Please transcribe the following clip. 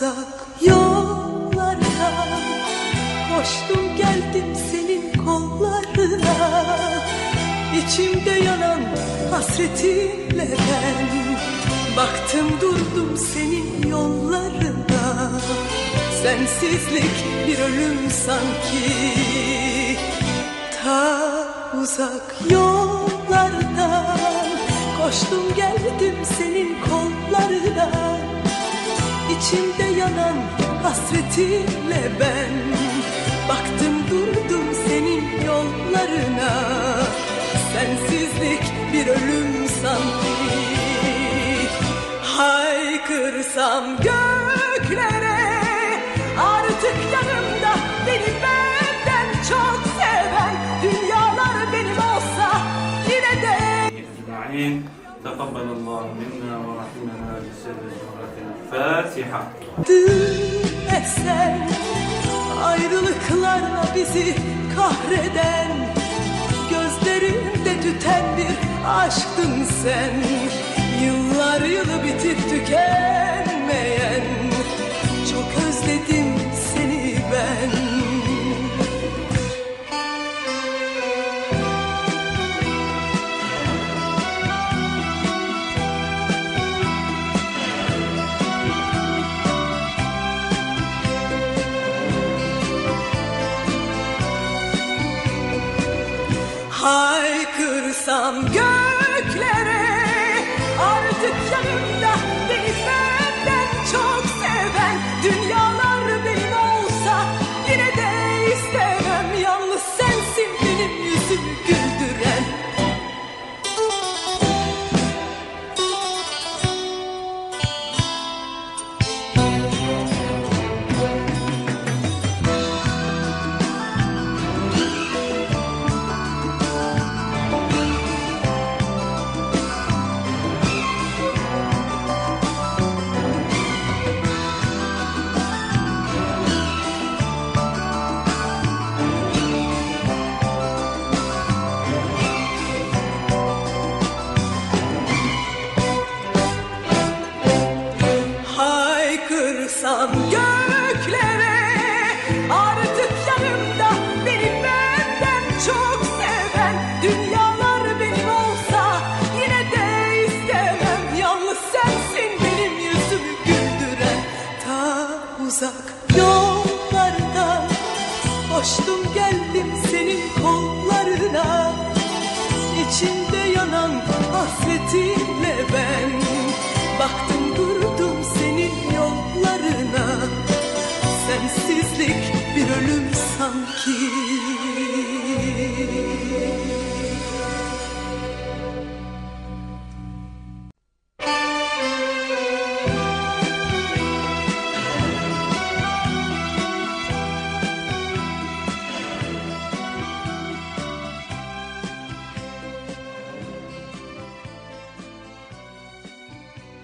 uzak yollarda Koştum geldim senin kollarına. İçimde yanan hasretinle ben. Baktım durdum senin yollarına. Sensizlik bir ölüm sanki. Ta uzak yollardan Koştum geldim senin kollarına. İçimde yanan hasretinle ben. Baktım durdum senin yollarına. Sensizlik bir ölüm sanki. Haykırsam göklere Artık yanımda beni benden çok seven Dünyalar benim olsa yine de Takabbel Allah minna ve rahimena bi sirri Fatiha. eser ayrılıklarla bizi kahreden gözlerinde tüten bir aşktın sen yıllar yılı bitip tüken Haykırsam göklere uzak yollardan Koştum geldim senin kollarına. İçimde yanan hasretinle ben